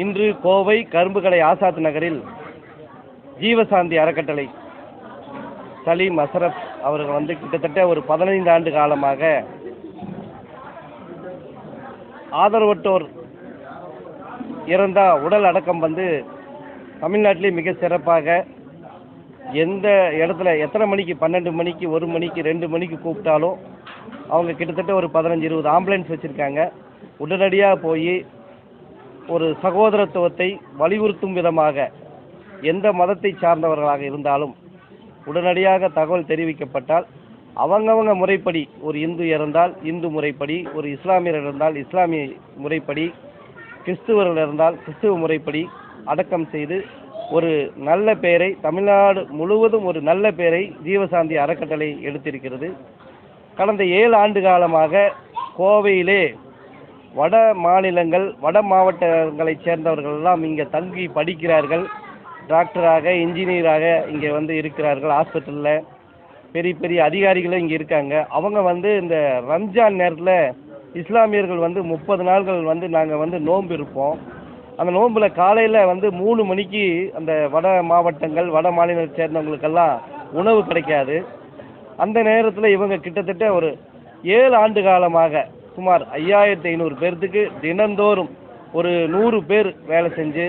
இன்று கோவை கரும்புக்கடை ஆசாத் நகரில் ஜீவசாந்தி அறக்கட்டளை சலீம் அசரப் அவர்கள் வந்து கிட்டத்தட்ட ஒரு பதினைந்து ஆண்டு காலமாக ஆதரவற்றோர் இறந்தால் உடல் அடக்கம் வந்து தமிழ்நாட்டிலே மிக சிறப்பாக எந்த இடத்துல எத்தனை மணிக்கு பன்னெண்டு மணிக்கு ஒரு மணிக்கு ரெண்டு மணிக்கு கூப்பிட்டாலும் அவங்க கிட்டத்தட்ட ஒரு பதினஞ்சு இருபது ஆம்புலன்ஸ் வச்சுருக்காங்க. உடனடியாக போய் ஒரு சகோதரத்துவத்தை வலியுறுத்தும் விதமாக எந்த மதத்தை சார்ந்தவர்களாக இருந்தாலும் உடனடியாக தகவல் தெரிவிக்கப்பட்டால் அவங்கவங்க முறைப்படி ஒரு இந்து இறந்தால் இந்து முறைப்படி ஒரு இஸ்லாமியர் இருந்தால் இஸ்லாமிய முறைப்படி கிறிஸ்துவர்கள் இருந்தால் கிறிஸ்துவ முறைப்படி அடக்கம் செய்து ஒரு நல்ல பெயரை தமிழ்நாடு முழுவதும் ஒரு நல்ல பெயரை ஜீவசாந்தி அறக்கட்டளை எடுத்திருக்கிறது. கடந்த ஏழு ஆண்டு காலமாக கோவையிலே வட மாநிலங்கள் வட மாவட்டங்களைச் சேர்ந்தவர்கள் எல்லாம் இங்கே தங்கி படிக்கிறார்கள். டாக்டராக இன்ஜினியராக இங்கே வந்து இருக்கிறார்கள். ஹாஸ்பிட்டலில் பெரிய பெரிய அதிகாரிகளும் இங்கே இருக்காங்க. அவங்க வந்து இந்த ரம்ஜான் நேரத்தில் இஸ்லாமியர்கள் வந்து முப்பது நாள்கள் வந்து நாங்கள் வந்து நோன்பு இருப்போம். அந்த நோன்பில் காலையில் வந்து மூணு மணிக்கு அந்த வட மாவட்டங்கள் வட மாநிலத்தை சேர்ந்தவங்களுக்கெல்லாம் உணவு கிடைக்காது. அந்த நேரத்தில் இவங்க கிட்டத்தட்ட ஒரு ஏழு ஆண்டு காலமாக சுமார் ஐயாயிரத்தி ஐநூறு பேர்த்துக்கு தினந்தோறும் ஒரு நூறு பேர் வேலை செஞ்சு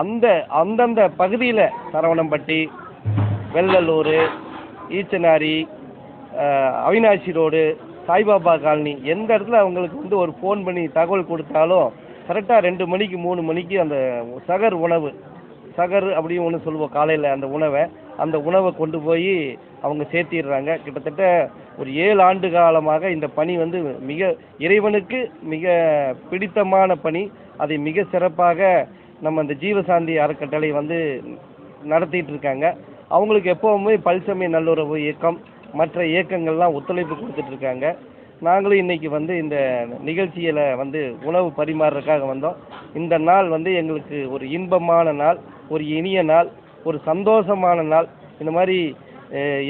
அந்த அந்தந்த பகுதியில் சரவணம்பட்டி வெள்ளலூர் ஈச்சனாரி அவினாசி ரோடு சாய்பாபா காலனி எந்த இடத்துல அவங்களுக்கு வந்து ஒரு ஃபோன் பண்ணி தகவல் கொடுத்தாலும் கரெக்டாக ரெண்டு மணிக்கு மூணு மணிக்கு அந்த சகர் உணவு சகர் அப்படின்னு ஒன்று சொல்லுவோம் காலையில் அந்த உணவை அந்த உணவை கொண்டு போய் அவங்க சேர்த்திடுறாங்க. கிட்டத்தட்ட ஒரு ஏழு ஆண்டு காலமாக இந்த பணி வந்து மிக இறைவனுக்கு மிக பிடித்தமான பணி. அதை மிக சிறப்பாக நம்ம இந்த ஜீவசாந்தி அறக்கட்டளை வந்து நடத்திட்டு இருக்காங்க. அவங்களுக்கு எப்போவுமே பல்சமய நல்லுறவு இயக்கம் மற்ற இயக்கங்கள்லாம் ஒத்துழைப்பு கொடுத்துட்டு இருக்காங்க. நாங்களும் இன்னைக்கு வந்து இந்த நிகழ்ச்சியில் வந்து உணவு பரிமாறுறதுக்காக வந்தோம். இந்த நாள் வந்து எங்களுக்கு ஒரு இன்பமான நாள் ஒரு இனிய நாள் ஒரு சந்தோஷமான நாள். இந்த மாதிரி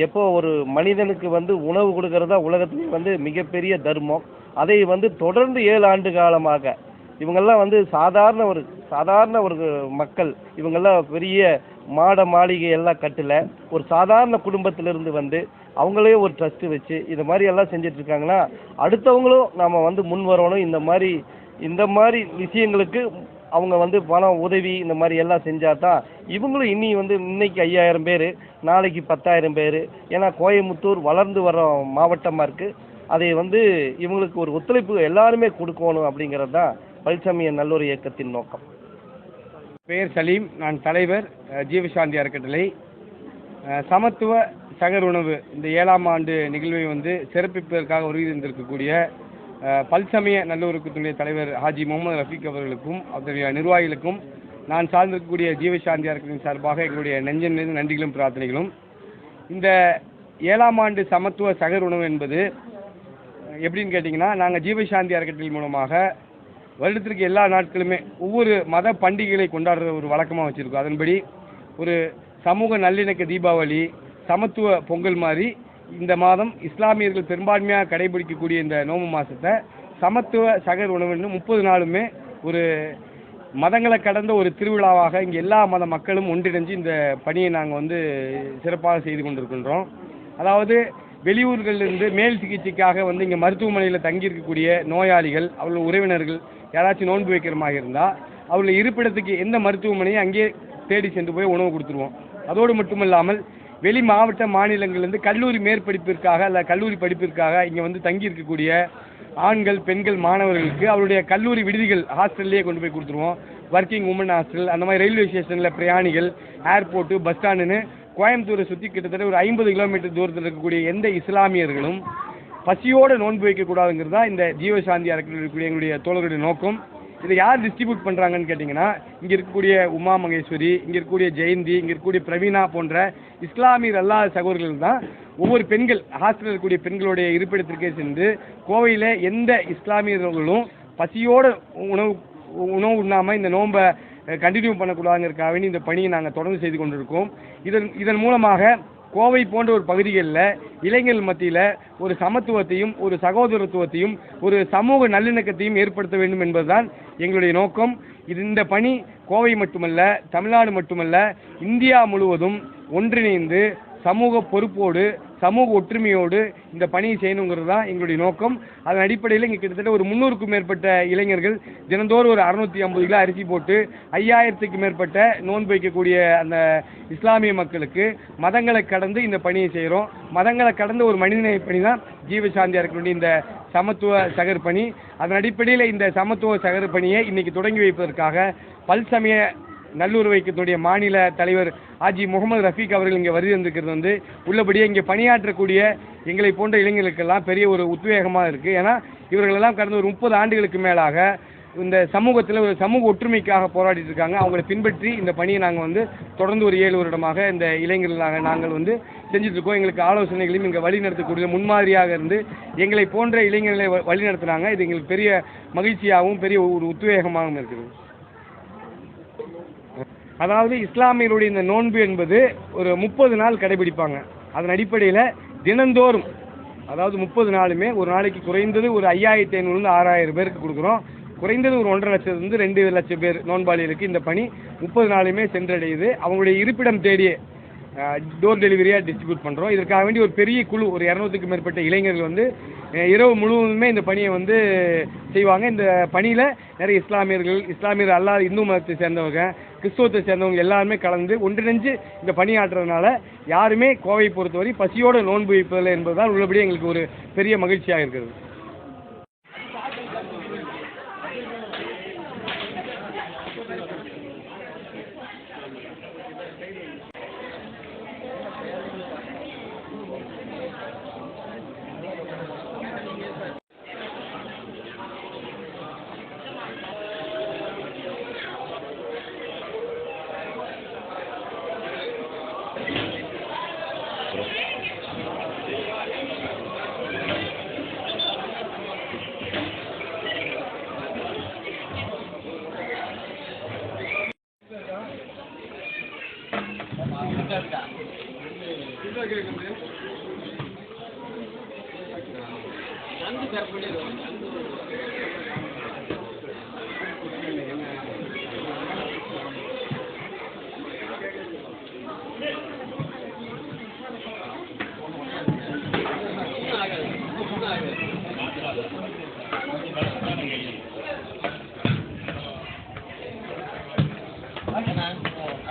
எப்போ ஒரு மனிதனுக்கு வந்து உணவு கொடுக்கறதா உலகத்துக்கு வந்து மிகப்பெரிய தர்மம். அதை வந்து தொடர்ந்து ஏழு ஆண்டு காலமாக இவங்கெல்லாம் வந்து சாதாரண ஒரு சாதாரண ஒரு மக்கள். இவங்கெல்லாம் பெரிய மாட மாளிகை எல்லாம் கட்டல. ஒரு சாதாரண குடும்பத்திலிருந்து வந்து அவங்களே ஒரு ட்ரஸ்ட்டு வச்சு இந்த மாதிரி எல்லாம் செஞ்சுட்டு இருக்காங்கன்னா அடுத்தவங்களும் நாம வந்து முன் வரணும். இந்த மாதிரி இந்த மாதிரி விஷயங்களுக்கு அவங்க வந்து பணம் உதவி இந்த மாதிரி எல்லாம் செஞ்சால் தான் இவங்களும் இனி வந்து இன்னைக்கு ஐயாயிரம் பேர் நாளைக்கு பத்தாயிரம் பேர். ஏன்னா கோயம்புத்தூர் வளர்ந்து வர மாவட்டமாக இருக்குது அதை வந்து இவங்களுக்கு ஒரு ஒத்துழைப்பு எல்லாருமே கொடுக்கணும் அப்படிங்கிறது தான் பல்சமய நல்லொரு இயக்கத்தின் நோக்கம். பெயர் சலீம் நான் தலைவர் ஜீவசாந்தி அறக்கட்டளை. சமத்துவ சகர் உணவு இந்த ஏழாம் ஆண்டு நிகழ்வை வந்து சிறப்பிப்பதற்காக வருகை தந்திருக்கக்கூடிய பல்சமய நல்லூருக்குத்துடைய தலைவர் ஹாஜி முகமது ரஃபீக் அவர்களுக்கும் அவருடைய நிர்வாகிகளுக்கும் நான் சார்ந்திருக்கக்கூடிய ஜீவசாந்தியார்களின் சார்பாக எங்களுடைய நெஞ்சம் நிறைந்த நன்றிகளும் பிரார்த்தனைகளும். இந்த ஏழாம் ஆண்டு சமத்துவ சகர் உணவு என்பது எப்படின்னு கேட்டிங்கன்னா நாங்கள் ஜீவசாந்தி அறக்கட்டளை மூலமாக வருடத்திற்கு எல்லா நாட்களுமே ஒவ்வொரு மத பண்டிகைகளை கொண்டாடுற ஒரு வழக்கமாக வச்சுருக்கோம். அதன்படி ஒரு சமூக நல்லிணக்க தீபாவளி சமத்துவ பொங்கல் மாதிரி இந்த மாதம் இஸ்லாமியர்கள் பெரும்பான்மையாக கடைபிடிக்கக்கூடிய இந்த நோம்பு மாதத்தை சமத்துவ சகர் உணவுன்னு முப்பது நாளுமே ஒரு மதங்களை கடந்த ஒரு திருவிழாவாக இங்கே எல்லா மத மக்களும் ஒன்றிணைஞ்சு இந்த பணியை நாங்கள் வந்து சிறப்பாக செய்து கொண்டிருக்கின்றோம். அதாவது வெளியூர்களிலிருந்து மேல் சிகிச்சைக்காக வந்து இங்கே மருத்துவமனையில் தங்கியிருக்கக்கூடிய நோயாளிகள் அவர்கள் உறவினர்கள் யாராச்சும் நோன்பு வைக்கிற மாதிரி இருந்தால் அவர்கள் இருப்பிடத்துக்கு எந்த மருத்துவமனையும் அங்கேயே தேடி சென்று போய் உணவு கொடுத்துருவோம். அதோடு மட்டுமல்லாமல் வெளி மாவட்ட மாநிலங்கள்லேருந்து கல்லூரி மேற்படிப்பிற்காக அல்ல கல்லூரி படிப்பிற்காக இங்கே வந்து தங்கி இருக்கக்கூடிய ஆண்கள் பெண்கள் மாணவர்களுக்கு அவருடைய கல்லூரி விடுதிகள் ஹாஸ்டல்லையே கொண்டு போய் கொடுத்துருவோம். ஒர்க்கிங் உமன் ஹாஸ்டல் அந்த மாதிரி ரயில்வே ஸ்டேஷனில் பிரயாணிகள் ஏர்போர்ட்டு பஸ் ஸ்டாண்டுன்னு கோயம்புத்தூரை சுற்றி கிட்டத்தட்ட ஒரு ஐம்பது கிலோமீட்டர் தூரத்தில் இருக்கக்கூடிய எந்த இஸ்லாமியர்களும் பசியோடு நோன்பு வைக்கக்கூடாதுங்கிறது தான் இந்த ஜீவசாந்தி அறக்கட்டளை இருக்கக்கூடிய எங்களுடைய தோழர்களுடைய நோக்கம். இதை யார் டிஸ்ட்ரிபியூட் பண்ணுறாங்கன்னு கேட்டிங்கன்னா இங்கே இருக்கக்கூடிய உமா மகேஸ்வரி இங்கே இருக்கக்கூடிய ஜெயந்தி இங்கே இருக்கக்கூடிய பிரவீனா போன்ற இஸ்லாமியர் அல்லாத சகோதரர்கள் தான் ஒவ்வொரு பெண்கள் ஹாஸ்டலில் இருக்கக்கூடிய பெண்களுடைய இருப்பிடத்திற்கே சென்று கோவையில் எந்த இஸ்லாமியர்களும் பசியோடு உணவு உணவு உண்ணாமல் இந்த நோன்பை கண்டினியூ பண்ணக்கூடாதுங்கிறதுக்காக வேண்டி இந்த பணியை நாங்கள் தொடர்ந்து செய்து கொண்டிருக்கோம். இதன் இதன் மூலமாக கோவை போன்ற ஒரு பகுதிகளில் இளைஞர்கள் மத்தியில் ஒரு சமத்துவத்தையும் ஒரு சகோதரத்துவத்தையும் ஒரு சமூக நல்லிணக்கத்தையும் ஏற்படுத்த வேண்டும் என்பதுதான் எங்களுடைய நோக்கம். இந்த பணி கோவை மட்டுமல்ல தமிழ்நாடு மட்டுமல்ல இந்தியா முழுவதும் ஒன்றிணைந்து சமூக பொறுப்போடு சமூக ஒற்றுமையோடு இந்த பணியை செய்யணுங்கிறது தான் எங்களுடைய நோக்கம். அதன் அடிப்படையில் இங்கே கிட்டத்தட்ட ஒரு முந்நூறுக்கும் மேற்பட்ட இளைஞர்கள் தினந்தோறும் ஒரு அறுநூத்தி ஐம்பது கிலோ அரிசி போட்டு ஐயாயிரத்துக்கு மேற்பட்ட நோன்பு வைக்கக்கூடிய அந்த இஸ்லாமிய மக்களுக்கு மதங்களை கடந்து இந்த பணியை செய்கிறோம் மதங்களை கடந்து ஒரு மனிதநேய பணி தான் ஜீவசாந்தியாக இருக்கக்கூடிய இந்த சமத்துவ சகர் பணி. அதன் அடிப்படையில் இந்த சமத்துவ சகர் பணியை இன்னைக்கு தொடங்கி வைப்பதற்காக பல்சமய நல்லுறவைக்கத்துடைய மாநில தலைவர் ஆஜி முகமது ரஃபீக் அவர்கள் இங்கே வருகை வந்திருக்கிறது வந்து உள்ளபடியே இங்கே பணியாற்றக்கூடிய எங்களை போன்ற இளைஞர்களுக்கெல்லாம் பெரிய ஒரு உத்வேகமாக இருக்குது ஏன்னா இவர்களெல்லாம் கடந்த ஒரு முப்பது ஆண்டுகளுக்கு மேலாக இந்த சமூகத்தில் ஒரு சமூக ஒற்றுமைக்காக போராடிட்டு இருக்காங்க. அவங்களை பின்பற்றி இந்த பணியை நாங்கள் வந்து தொடர்ந்து ஒரு ஏழு வருடமாக இந்த இளைஞர்கள் நாங்கள் நாங்கள் வந்து செஞ்சுட்டு எங்களுக்கு ஆலோசனைகளையும் இங்கே வழி நடத்தக்கூடிய முன்மாதிரியாக இருந்து எங்களை போன்ற இளைஞர்களை வ- வழி நடத்துனாங்க இது எங்களுக்கு பெரிய மகிழ்ச்சியாகவும் பெரிய ஒரு உத்வேகமாகவும் இருக்குது. அதாவது இஸ்லாமியருடைய இந்த நோன்பு என்பது ஒரு முப்பது நாள் கடைபிடிப்பாங்க. அதன் அடிப்படையில் தினந்தோறும் அதாவது முப்பது நாளுமே ஒரு நாளைக்கு குறைந்தது ஒரு ஐயாயிரத்தி ஐநூறுலேருந்து ஆறாயிரம் பேருக்கு கொடுக்குறோம். குறைந்தது ஒரு ஒன்றரை லட்சத்துலேருந்து ரெண்டு லட்சம் பேர் நோன்பாளிகளுக்கு இந்த பணி முப்பது நாளுமே சென்றடையுது. அவங்களுடைய இருப்பிடம் தேடியே டோர் டெலிவரியாக டிஸ்ட்ரிபியூட் பண்ணுறோம் இதற்காக வேண்டி ஒரு பெரிய குழு ஒரு இரநூத்துக்கு மேற்பட்ட இளைஞர்கள் வந்து இரவு முழுவதுமே இந்த பணியை வந்து செய்வாங்க. இந்த பணியில் நிறைய இஸ்லாமியர்கள் இஸ்லாமியர் அல்லாத இந்து மதத்தை சேர்ந்தவங்க கிறிஸ்துவத்தை சேர்ந்தவங்க எல்லாருமே கலந்து ஒன்றிணைஞ்சு இந்த பணியாற்றுறதுனால யாருமே கோவை பொறுத்தவரை பசியோடு நோன்பு வைப்பதில்லை என்பதுதான் உள்ளபடி எங்களுக்கு ஒரு பெரிய மகிழ்ச்சியாக இருக்கிறது. Il est à.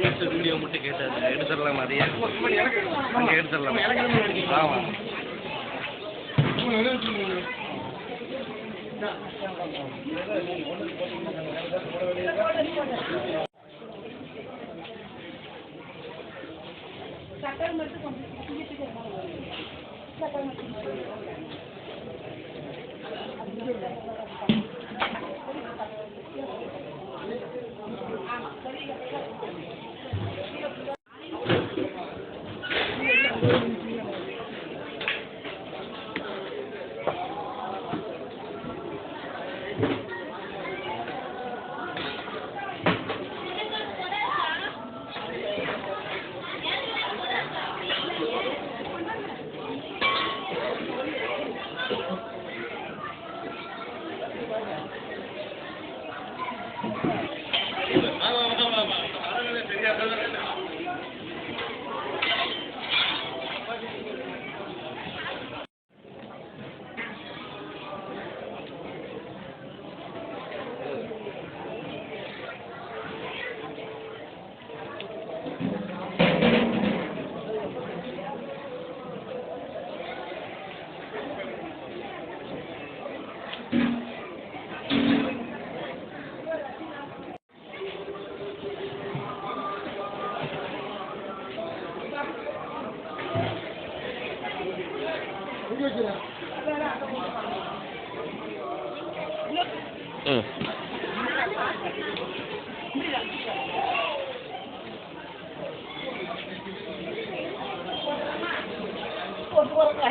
வீடியோ மட்டும் கேட்டார். எடுத்துடலாம் அதே அங்கே எடுத்துடலாம்? ஆமாம் சக்கர் மட்டும் சக்கர் மட்டும்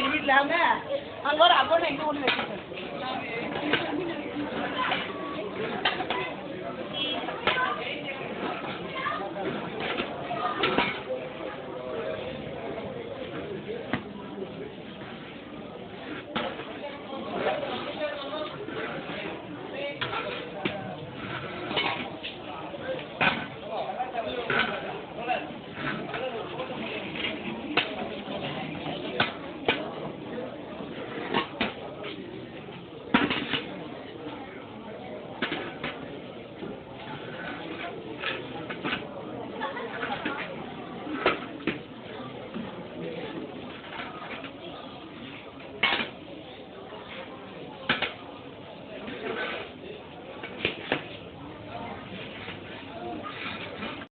வீட்டுல அங்கே ஒரு அக்கௌண்ட் எங்க ஒன்று வச்சுருக்கேன்.